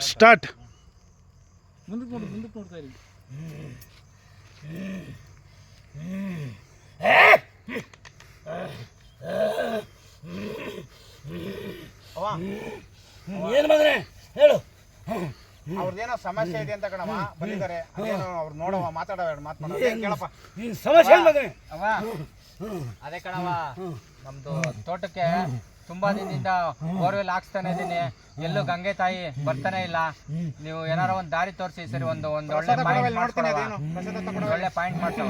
Start. ಮುಂದಕ್ಕೆ ನೋಡಿ ಮುಂದಕ್ಕೆ ನೋಡ್ತಾ ಇರಿ. ಏನು ಮಗನೇ? ಹೇಳು. ಅವ್ರದ್ದೇನೋ ಸಮಸ್ಯೆ ಇದೆ ಅಂತ ಕಣವ ಬಂದಿದ್ದಾರೆ. ಅದೇನೋ ಅವ್ರು ನೋಡವ ಮಾತಾಡವ ಎರಡು ಮಾತು ಮಾಡೋದು ಏನ್ ಕೇಳಪ್ಪ. ಸಮಸ್ಯೆ ಏನು ಮಗನೇ? ಅವ ಅದೇ ಕಣವ ನಮ್ದು ತೋಟಕ್ಕೆ ತುಂಬಾ ದಿನದಿಂದ ಬೋರ್ವೆಲ್ ಹಾಕ್ಸ್ತಾನೆ ಇದ್ದೀನಿ. ಎಲ್ಲೂ ಗಂಗೆ ತಾಯಿ ಬರ್ತಾನೆ ಇಲ್ಲ. ನೀವು ಏನಾರ ಒಂದ್ ದಾರಿ ತೋರಿಸಿ ಸರಿ ಒಂದು ಒಂದು ಒಳ್ಳೆ ಪಾಯಿಂಟ್ ಒಳ್ಳೆ ಪಾಯಿಂಟ್ ಮಾಡ್ಸವ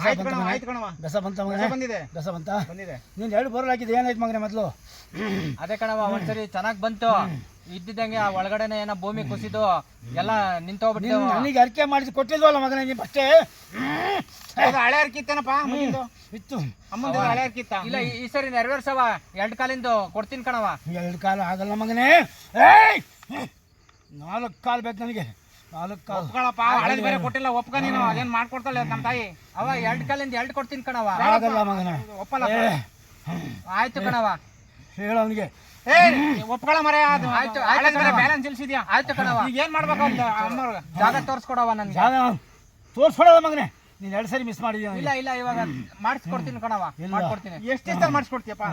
ಆಯ್ತು ಕಣವ ಆಯ್ತು ಕಣವ ಬೆಸ ಬಂತ ಮಗನೇ. ಬಂದಿದೆ. ಬೆಸ ಬಂತ? ಬಂದಿದೆ. ನೀನು ಎರಡು ಬೋರ್ಲ್ ಹಾಕಿದ್ದು ಏನಾಯ್ತು ಮಗನೇ ಮೊದಲು? ಅದೇ ಕಣವ ಒಂದ್ಸರಿ ಚೆನ್ನಾಗಿ ಬಂತು. ಇದ್ದಿದ್ದಂಗೆ ಆ ಒಳಗಡೆನೆ ಏನೋ ಭೂಮಿ ಕುಸಿದು ಎಲ್ಲ ನಿಂತೋಗ್ಬಿಟ್ಟು ನೀನು ನನಗೆ ಅರಿಕೆ ಮಾಡಿಸಿ ಕೊಟ್ಟಿಲ್ವಲ್ಲ ಮಗನೇ ನೀವು ಅಷ್ಟೇ? ಹಳೆ ಅರ್ಕಿತ್ತೇನಪ್ಪ ಇತ್ತು. ಅಮ್ಮಂದ ಹಳೆ ಅರ್ಕಿತ್ತ ಇಲ್ಲ ಈ- ಈ ಸರಿ ನೆರವೇರ್ಸವ ಎರಡು ಕಾಲಿಂದು ಕೊಡ್ತೀನಿ ಕಣವ ಎರಡು ಕಾಲು ಆಗಲ್ಲ ಮಗನೇ. ಏಯ್! ನಾಲ್ಕು ಕಾಲು ಬೇಕು ನನಗೆ. ನಾಲ್ಕು ಒಪ್ಕೊಳಪ್ಪ ಹಳೆ ಬೇರೆ ಕೊಟ್ಟಿಲ್ಲ ಒಪ್ಕ ನೀನು ಅದೇನ್ ಮಾಡ್ಕೊಡ್ತಾಳೆ ನಮ್ಮ ತಾಯಿ. ಅವ ಎರಡ್ ಕಾಲಿಂದ ಎರಡ್ ಕೊಡ್ತೀನಿ ಕಣವ ಆಗಲ್ಲ ಮಗನೇ. ಒಪ್ಪಲ್ಲ ಆಯ್ತು ಕಣವ ಹೇಳೋ ಅವನಿಗೆ. ಏ ಒಪ್ಕೊಳ ಮರೆ ಅದು. ಆಯ್ತು, ಹಳೆ ಬೇರೆ ಬ್ಯಾಲೆನ್ಸ್ ಇಲ್ಸಿದ್ಯಾ? ಆಯ್ತು ಕಣವ ಈಗ ಏನ್ ಮಾಡ್ಬೇಕು ಅಂತ ಅಮ್ಮವ್ರಿಗೆ ಜಾಗ ತೋರ್ಸ್ಕೊಡವ ನನ್ಗೆ. ಜಾಗ ತೋರಿಸ್ಕೊಡವ ಮಗನೇ. ನೀನು ಎರಡು ಸರಿ ಮಿಸ್ ಮಾಡಿದ್ಯಾ? ಇಲ್ಲ ಇಲ್ಲ ಇವಾಗ ಮಾಡಿಸ್ಕೊಡ್ತೀನಿ ಕಣವ ಇಲ್ಲ. ಮಾಡ್ಕೊಡ್ತೀನಿ ಎಷ್ಟು ದಿವಸ ಮಾಡಿಸ್ಕೊಡ್ತೀಯಪ್ಪ?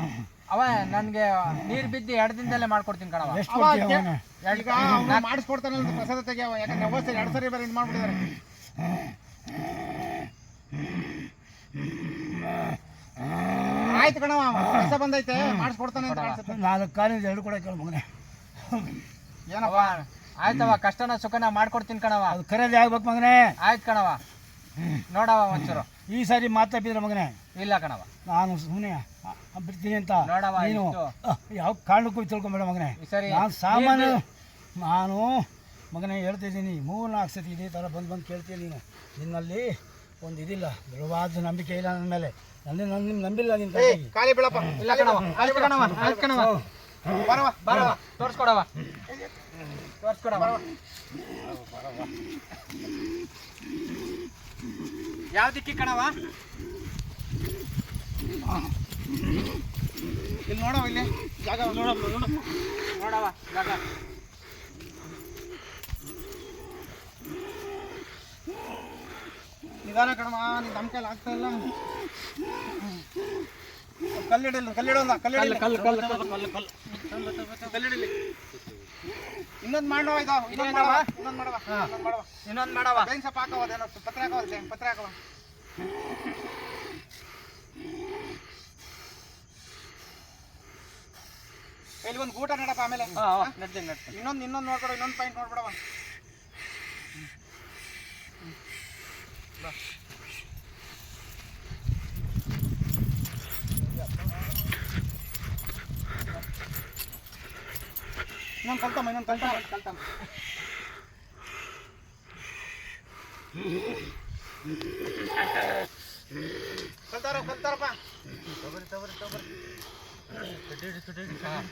ಅವ ನನ್ಗೆ ನೀರ್ ಬಿದ್ದು ಎರಡು ದಿನದಲ್ಲೇ ಮಾಡ್ಕೊಡ್ತೀನಿ ಕಣವ ಎಷ್ಟು ಕೊಡ್ತೀಯ ಈಗ ಅವ್ನು ಮಾಡಿಸ್ಕೊಡ್ತಾನೆ ಅಂತ ಪ್ರಸಾದ ತೆಗಿಯವ ಯಾಕಂದ್ರೆ ಅವಸ್ಥೆ ಎರಡು ಸರಿ ಬೇರೆ ಇದು ಮಾಡ್ಬಿಟ್ಟಿದ್ದಾರೆ ಆಯ್ತು ಕಣವ ಕೆಲಸ ಬಂದೈತೆ ಮಾಡಿಸ್ಕೊಡ್ತಾನೆ ಅಂತ ಕಾಣಿಸುತ್ತೆ ನಾಲ್ಕು ಕಾಲಿಂದ ಎರಡು ಕೂಡ ಕೇಳು ಮಗನೇ. ಏನಪ್ಪ? ಆಯ್ತವ ಕಷ್ಟನ ಸುಖನ ಮಾಡ್ಕೊಡ್ತೀನಿ ಕಣವ ಅದು ಕರೆಯದೇ ಆಗ್ಬೇಕು ಮಗನೇ. ಆಯ್ತು ಕಣವ ನೋಡವ ಒಂಚೂರು. ಈ ಸಾರಿ ಮಾತಾಡಿದ್ರೆ ಮಗನೇ? ಇಲ್ಲ ಕಣವ ನಾನು ಸುಮ್ಮನೆ ಬಿಡ್ತೀನಿ ಅಂತ. ನೋಡವ ನೀನು ಯಾವ ಕಾರಣಕ್ಕೂ ತಿಳ್ಕೊಂಬೇಡ ಮಗನೇ. ಈ ಸರಿ ನಾನು ಸಾಮಾನ್ಯ ನಾನು ಮಗನೇ ಹೇಳ್ತಿದ್ದೀನಿ ಮೂರು ನಾಲ್ಕು ಸತಿ ಇದೇ ಥರ ಬಂದು ಬಂದು ಕೇಳ್ತೀನಿ ನೀನು. ನಿನ್ನಲ್ಲಿ ಒಂದು ಇದಿಲ್ಲ ದೃಢವಾದ ನಂಬಿಕೆ ಇಲ್ಲ ನನ್ನ ಮೇಲೆ. ನನ್ನ ನನ್ನ ನಂಬಿಲ್ಲ ನಿನ್ನ ಕಾಲಿ. ಖಾಲಿ ಬಿಡಪ್ಪ. ಇಲ್ಲ ಕಣವ ಕಾಲಿ ಕಣವ ಆಯ್ತು ಕಣವ ಬರವ ಬರವ ತೋರ್ಸ್ಕೊಡವ ತೋರ್ಸ್ಕೊಡವ ಯಾವ ದಿಕ್ಕಿ ಕಣವ ಇಲ್ಲಿ ನೋಡವ ಇಲ್ಲಿ ಜಾಗ ನೋಡಪ್ಪ ನೋಡಪ್ಪ ನೋಡವ ಜಾಗ ನಿಧಾನ ಕಣವ ನೀನು ನಮ್ಮ ಕೈಲಿ ಆಗ್ತಾ ಇಲ್ಲ ಕಲ್ಲಿಡಿಲ್ಲ ಕಲ್ಲಿಡೋಲ್ಲ ಕಲ್ಲಿಡಿಲ್ಲ ಕಲ್ಲು ಕಲ್ಲು ಕಲ್ಲು ಕಲ್ಲು ಕಲ್ಲು ಕಲ್ಲಿಡಿಲಿ ಇನ್ನೊಂದು ಮಾಡವ ಇದು. ಇನ್ನೊಂದು ಮಾಡವ ಇನ್ನೊಂದು ಮಾಡವ ಇನ್ನೊಂದು ಮಾಡವ ಇನ್ನೊಂದು ಮಾಡವ ಬೇವಿನ ಸೊಪ್ಪು ಹಾಕವ ಅದೇನೋ ಪತ್ರ ಹಾಕವ ಪತ್ರ ಹಾಕವ ಇಲ್ಲಿ ಒಂದು ಗೂಟ ನಡಪ್ಪ ಆಮೇಲೆ. ನಡ್ತೀನಿ ನಡ್ತೀನಿ. ಇನ್ನೊಂದು ಇನ್ನೊಂದು ನೋಡ್ಕೊಡು ಇನ್ನೊಂದು ಪಾಯಿಂಟ್ ನೋಡ್ಬಿಡವ ಇನ್ನೊಂದು ಕಲ್ತಮ್ಮ ಇನ್ನೊಂದು ಕಲ್ತಮ್ಮ ಕಲ್ತಮ್ಮ ಕಲ್ತಾರ ಕಲ್ತಾರಪ್ಪ ತಗೋರಿ ತಗೋರಿ ತಗೋರಿ ಹಾಂ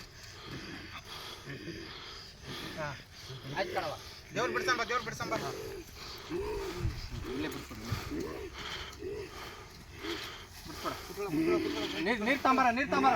ಆಯ್ತು ಕಣವ ದೇವ್ರು ಬಿಡ್ಸಂಬ ದೇವ್ರು ಬಿಡ್ಸಂಬ ನೀರು ನೀರು ತಗೊಂಬರ ನೀರು ತಗೊಂಬರ